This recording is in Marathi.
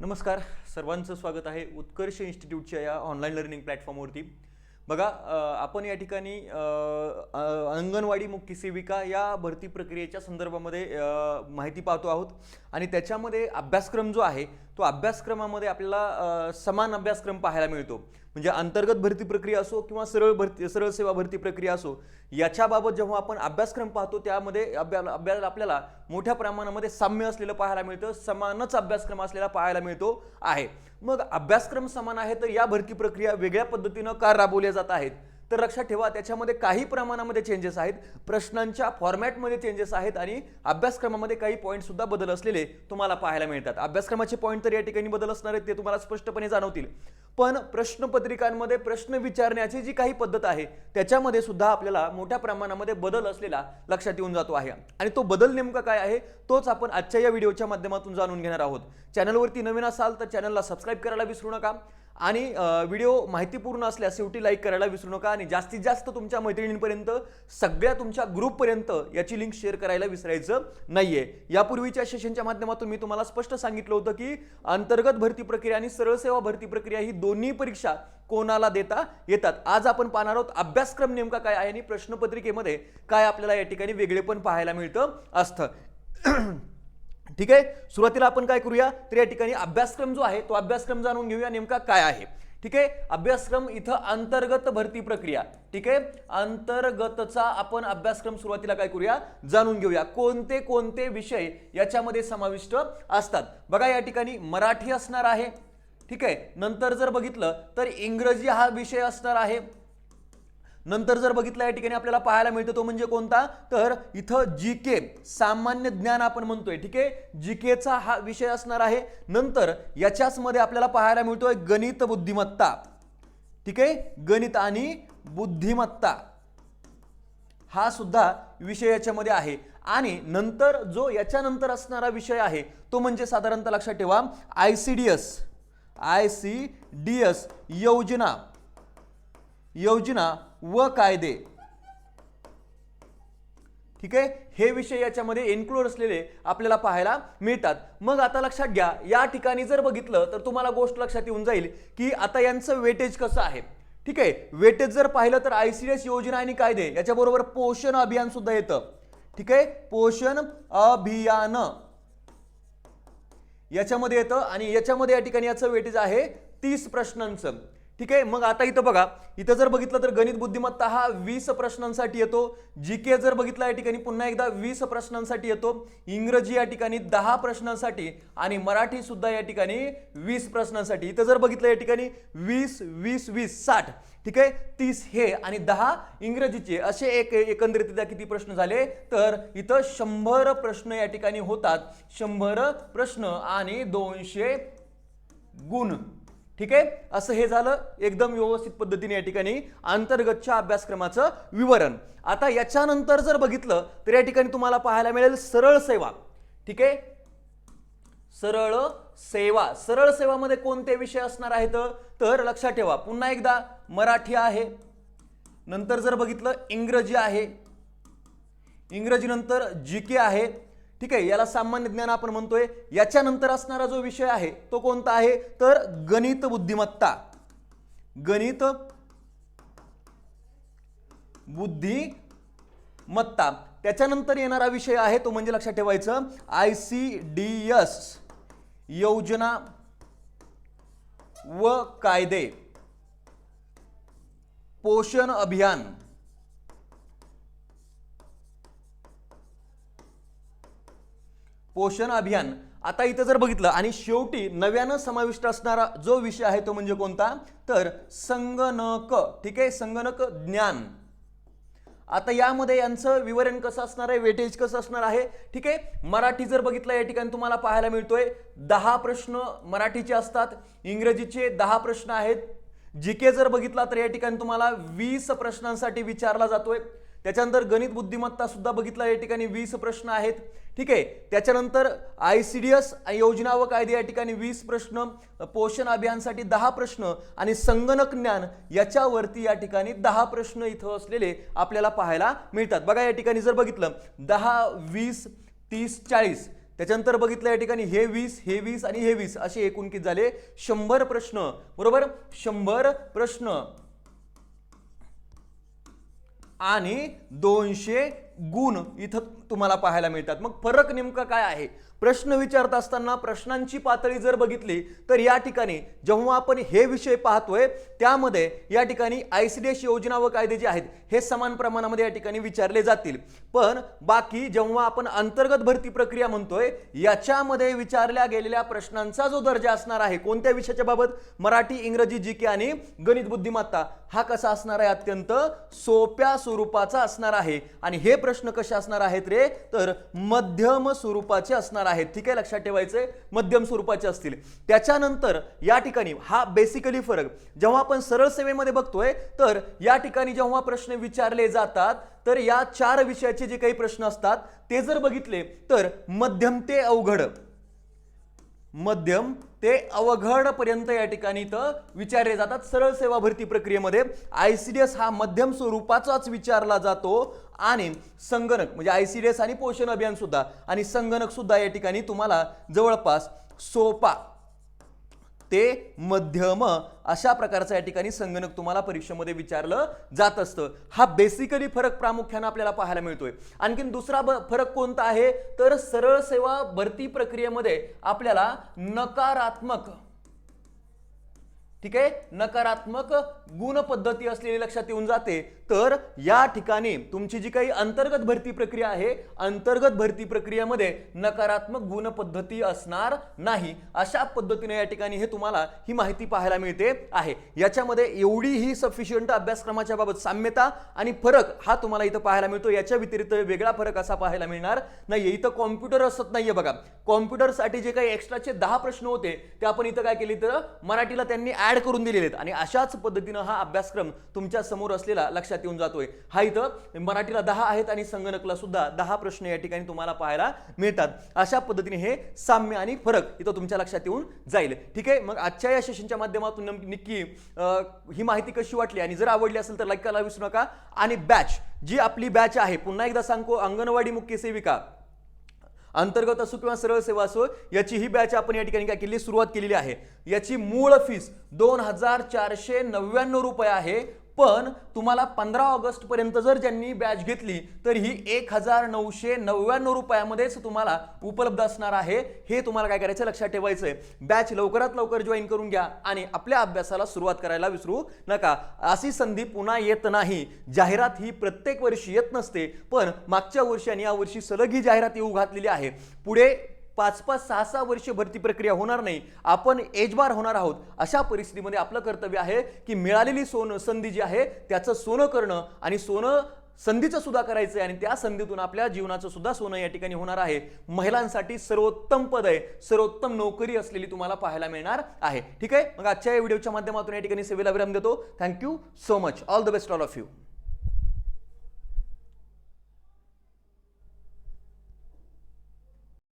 नमस्कार सर्वांचं स्वागत आहे उत्कर्ष इन्स्टिट्यूटच्या या ऑनलाईन लर्निंग प्लॅटफॉर्मवरती बघा आपण या ठिकाणी अंगणवाडी मुख्य सेविका या भरती प्रक्रियेच्या संदर्भामध्ये माहिती पाहतो आहोत. आणि त्याच्यामध्ये अभ्यासक्रम जो आहे तो अभ्यासक्रमामध्ये आपल्याला समान अभ्यासक्रम पाहायला मिळतो. म्हणजे अंतर्गत भरती प्रक्रिया असो किंवा सरळ भरती सरळ सेवा भरती प्रक्रिया असो याच्याबाबत जेव्हा आपण अभ्यासक्रम पाहतो त्यामध्ये अभ्या अभ्यास आपल्याला मोठ्या प्रमाणामध्ये साम्य असलेलं पाहायला मिळतं समानच अभ्यासक्रम असलेला पाहायला मिळतो आहे. मग अभ्यासक्रम समान आहे तर या भरती प्रक्रिया वेगळ्या पद्धतीनं का राबवल्या जात आहेत? तर लक्षात ठेवा त्याच्यामध्ये काही प्रमाणामध्ये चेंजेस आहेत. प्रश्नांच्या फॉर्मॅटमध्ये चेंजेस आहेत आणि अभ्यासक्रमामध्ये काही पॉईंट सुद्धा बदल असलेले तुम्हाला पाहायला मिळतात. अभ्यासक्रमाचे पॉईंट तर या ठिकाणी बदल असणार आहेत ते तुम्हाला स्पष्टपणे जाणवतील. पण प्रश्नपत्रिकांमध्ये प्रश्न विचारण्याची जी काही पद्धत आहे त्याच्यामध्ये सुद्धा आपल्याला मोठ्या प्रमाणामध्ये बदल असलेला लक्षात येऊन जातो आहे. आणि तो बदल नेमका काय आहे तोच आपण आजच्या या व्हिडिओच्या माध्यमातून जाणून घेणार आहोत. चॅनलवरती नवीन असाल तर चॅनलला सबस्क्राईब करायला विसरू नका. आणि व्हिडिओ माहितीपूर्ण असल्यास शेवटी लाईक करायला विसरू नका आणि जास्तीत जास्त तुमच्या मैत्रिणींपर्यंत सगळ्या तुमच्या ग्रुपपर्यंत याची लिंक शेअर करायला विसरायचं नाहीये. यापूर्वीच्या सेशनच्या माध्यमातून मी तुम्हाला स्पष्ट सांगितलं होतं की अंतर्गत भरती प्रक्रिया आणि सरळ सेवा भरती प्रक्रिया ही दोन्ही परीक्षा कोणाला देता येतात? आज आपण पाहणार आहोत अभ्यासक्रम नेमका काय आहे आणि प्रश्नपत्रिकेमध्ये काय आपल्याला या ठिकाणी वेगळे पण पाहायला मिळतं असतं. ठीक आहे? सुरुवातीला आपण काय करूया? तर या ठिकाणी अभ्यासक्रम जो आहे तो अभ्यासक्रम जाणून घेऊया नेमका काय आहे. ठीक आहे? अभ्यासक्रम इथं अंतर्गत भरती प्रक्रिया. ठीक आहे? अंतर्गतचा आपण अभ्यासक्रम सुरुवातीला काय करूया? जाणून घेऊया. कोणते कोणते विषय याच्यामध्ये समाविष्ट असतात? बघा या ठिकाणी मराठी असणार आहे. ठीक आहे? नंतर जर बघितलं तर इंग्रजी हा विषय असणार आहे. नंतर जर बघितलं या ठिकाणी आपल्याला पाहायला मिळतं तो म्हणजे कोणता? तर इथं जी के सामान्य ज्ञान आपण म्हणतोय ठीक आहे? जी केचा हा विषय असणार आहे. नंतर याच्याच मध्ये आपल्याला पाहायला मिळतोय गणित बुद्धिमत्ता. ठीक आहे? गणित आणि बुद्धिमत्ता. हा सुद्धा विषय याच्यामध्ये आहे. आणि नंतर जो याच्यानंतर असणारा विषय आहे तो म्हणजे साधारणतः लक्षात ठेवा I C D S I C D S योजना. योजना व कायदे. ठीक आहे? हे विषय याच्यामध्ये इन्क्लूड असलेले आपल्याला पाहायला मिळतात. मग आता लक्षात घ्या या ठिकाणी जर बघितलं तर तुम्हाला गोष्ट लक्षात येऊन जाईल की आता यांचं वेटेज कसं आहे. ठीक आहे? वेटेज जर पाहिलं तर आयसीडीएस योजना आणि कायदे याच्याबरोबर पोषण अभियान सुद्धा येतं. ठीक आहे? पोषण अभियान. याच्यामध्ये येतं आणि याच्यामध्ये या ठिकाणी याचं वेटेज आहे तीस प्रश्नांचं. ठीक आहे मग आता इथं बघा इथं जर बघितलं तर गणित बुद्धिमत्ता हा वीस प्रश्नांसाठी येतो जी के जर बघितला या ठिकाणी पुन्हा एकदा वीस प्रश्नांसाठी येतो इंग्रजी या ठिकाणी दहा प्रश्नांसाठी आणि मराठी सुद्धा या ठिकाणी वीस प्रश्नांसाठी. इथं जर बघितलं या ठिकाणी वीस वीस वीस साठ ठीक आहे तीस हे आणि दहा इंग्रजीचे असे एक एकंदरीत किती प्रश्न झाले? तर इथं शंभर प्रश्न या ठिकाणी होतात. शंभर प्रश्न आणि दोनशे गुण. ठीक आहे? असं हे झालं एकदम व्यवस्थित पद्धतीने या ठिकाणी अंतर्गतच्या अभ्यासक्रमाचं विवरण. आता याच्यानंतर जर बघितलं तर या ठिकाणी तुम्हाला पाहायला मिळेल सरळ सेवा. ठीक आहे? सरळ सेवा. सरळ सेवामध्ये कोणते विषय असणार आहेत? तर लक्षात ठेवा पुन्हा एकदा मराठी आहे. नंतर जर बघितलं इंग्रजी आहे. इंग्रजीनंतर जी के आहे. ठीक आहे याला सामान्य ज्ञान आपण म्हणतोय. याच्यानंतर असणारा जो विषय आहे तो कोणता आहे? तर गणित बुद्धिमत्ता. गणित बुद्धिमत्ता. त्याच्यानंतर येणारा विषय आहे तो म्हणजे लक्षात ठेवायचं आय सी डी एस. योजना व कायदे. पोषण अभियान. पोषण अभियान. आता इथं जर बघितलं आणि शेवटी नव्यानं समाविष्ट असणारा जो विषय आहे तो म्हणजे कोणता? तर संगणक. ठीक आहे? संगणक ज्ञान. आता यामध्ये यांचं विवरण कसं असणार आहे? वेटेज कसं असणार आहे? ठीक आहे? मराठी जर बघितलं या ठिकाणी तुम्हाला पाहायला मिळतोय दहा प्रश्न मराठीचे असतात. इंग्रजीचे दहा प्रश्न आहेत. जी के जर बघितला तर या ठिकाणी तुम्हाला वीस प्रश्नांसाठी विचारला जातोय. त्याच्यानंतर गणित बुद्धिमत्ता सुद्धा बघितला या ठिकाणी. वीस प्रश्न आहेत. ठीक आहे. त्याच्यानंतर आय सी डी एस योजना व कायदे या ठिकाणी वीस प्रश्न पोषण अभियानसाठी दहा प्रश्न आणि संगणक ज्ञान याच्यावरती या ठिकाणी दहा प्रश्न इथं असलेले आपल्याला पाहायला मिळतात. बघा या ठिकाणी जर बघितलं दहा वीस तीस चाळीस. त्याच्यानंतर बघितलं या ठिकाणी हे वीस हे वीस आणि हे वीस असे एकूण किती झाले? शंभर प्रश्न. बरोबर? शंभर प्रश्न. आणि दोनशे गुण इथं तुम्हाला पाहायला मिळतात. मग फरक नेमका काय आहे? प्रश्न विचारत असताना प्रश्नांची पातळी जर बघितली तर या ठिकाणी जेव्हा आपण हे विषय पाहतोय त्यामध्ये या ठिकाणी आय सी डी एस योजना व कायदे जे आहेत हे समान प्रमाणामध्ये या ठिकाणी विचारले जातील. पण बाकी जेव्हा आपण अंतर्गत भरती प्रक्रिया म्हणतोय याच्यामध्ये विचारल्या गेलेल्या प्रश्नांचा जो दर्जा असणार आहे कोणत्या विषयाच्या बाबत? मराठी इंग्रजी जी के आणि गणित बुद्धिमत्ता हा कसा असणार आहे? अत्यंत सोप्या स्वरूपाचा असणार आहे. आणि हे प्रश्न कसे असणार आहेत रे? तर मध्यम स्वरूपाचे असणार आहेत. ठीक आहे लक्षात ठेवायचे मध्यम स्वरूपाचे असतील. त्याच्यानंतर या ठिकाणी हा बेसिकली फरक. जेव्हा आपण सरळ सेवेमध्ये बघतोय तर या ठिकाणी जेव्हा प्रश्न विचारले जातात तर या चार विषयाचे जे काही प्रश्न असतात ते जर बघितले तर मध्यम ते अवघड. मध्यम ते अवघडपर्यंत या ठिकाणी इथं विचारले जातात. सरळ सेवा भरती प्रक्रियेमध्ये आय सी डी एस हा मध्यम स्वरूपाचाच विचारला जातो आणि संगणक म्हणजे आय सी डी एस आणि पोषण अभियान सुद्धा आणि संगणक सुद्धा या ठिकाणी तुम्हाला जवळपास सोपा ते मध्यम अशा प्रकारचा या ठिकाणी संगणक तुम्हाला परीक्षेमध्ये विचारलं जात असतं. हा बेसिकली फरक प्रामुख्यानं आपल्याला पाहायला मिळतोय. आणखीन दुसरा ब- फरक कोणता आहे? तर सरळ सेवा भरती प्रक्रियेमध्ये आपल्याला नकारात्मक ठीक आहे? नकारात्मक गुण पद्धती असलेली लक्षात येऊन जाते. तर या ठिकाणी तुमची जी काही अंतर्गत भरती प्रक्रिया आहे अंतर्गत भरती प्रक्रियेमध्ये नकारात्मक गुण पद्धती असणार नाही. अशा पद्धतीने या ठिकाणी हे तुम्हाला ही माहिती पाहायला मिळते आहे. याच्यामध्ये एवढी ही सफिशियंट अभ्यासक्रमाच्या बाबत साम्यता आणि फरक हा तुम्हाला इथं पाहायला मिळतो. याच्या व्यतिरिक्त वेगळा फरक असा पाहायला मिळणार नाहीये. इथं कॉम्प्युटर असत नाहीये बघा. कॉम्प्युटरसाठी जे काही एक्स्ट्राचे दहा प्रश्न होते ते आपण इथं काय केले तर मराठीला त्यांनी ऍड करून दिलेले आहेत. आणि अशाच पद्धतीनं हा अभ्यासक्रम तुमच्यासमोर असलेला लक्षात येऊन जातोय. हा इथं मराठीला दहा आहेत आणि संगणकला सुद्धा दहा प्रश्न या ठिकाणी तुम्हाला पाहायला मिळतात. अशा पद्धतीने हे साम्य आणि फरक इथं तुमच्या लक्षात येऊन जाईल. ठीक आहे? मग आजच्या या सेशनच्या माध्यमातून नक्की ही माहिती कशी वाटली? आणि जर आवडली असेल तर लाईक करायला विसरू नका. आणि बॅच जी आपली बॅच आहे पुन्हा एकदा सांगतो अंगणवाडी मुख्य सेविका. अंतर्गत असो किंवा सरळ सेवा असो याची ही बॅच आपण या ठिकाणी काय केली सुरुवात केलेली आहे. याची मूळ फीस दोन हजार चारशे नव्याण्णव रुपये आहे. पण तुम्हाला पंधरा ऑगस्टपर्यंत जर ज्यांनी बॅच घेतली तर ही एक हजार नऊशे नव्याण्णव रुपयामध्येच तुम्हाला उपलब्ध असणार आहे. हे तुम्हाला काय करायचं? लक्षात ठेवायचं आहे बॅच लवकरात लवकर जॉईन करून घ्या आणि आपल्या अभ्यासाला सुरुवात करायला विसरू नका. अशी संधी पुन्हा येत नाही. जाहिरात ही प्रत्येक वर्षी येत नसते पण मागच्या वर्षी आणि या वर्षी सलग ही जाहिरात येऊ घातलेली आहे. पुढे पाच पाच सहा सहा वर्ष भरती प्रक्रिया होणार नाही. आपण एजबार होणार आहोत. अशा परिस्थितीमध्ये आपलं कर्तव्य आहे की मिळालेली सोनं संधी जी आहे त्याचं सोनं करणं आणि सोनं संधीचं सुद्धा करायचं आहे आणि त्या संधीतून आपल्या जीवनाचं सुद्धा सोनं या ठिकाणी होणार आहे. महिलांसाठी सर्वोत्तम पद आहे. सर्वोत्तम नोकरी असलेली तुम्हाला पाहायला मिळणार आहे. ठीक आहे? मग आजच्या या व्हिडिओच्या माध्यमातून या ठिकाणी सेवेला विराम देतो. Thank you so much all the best all of you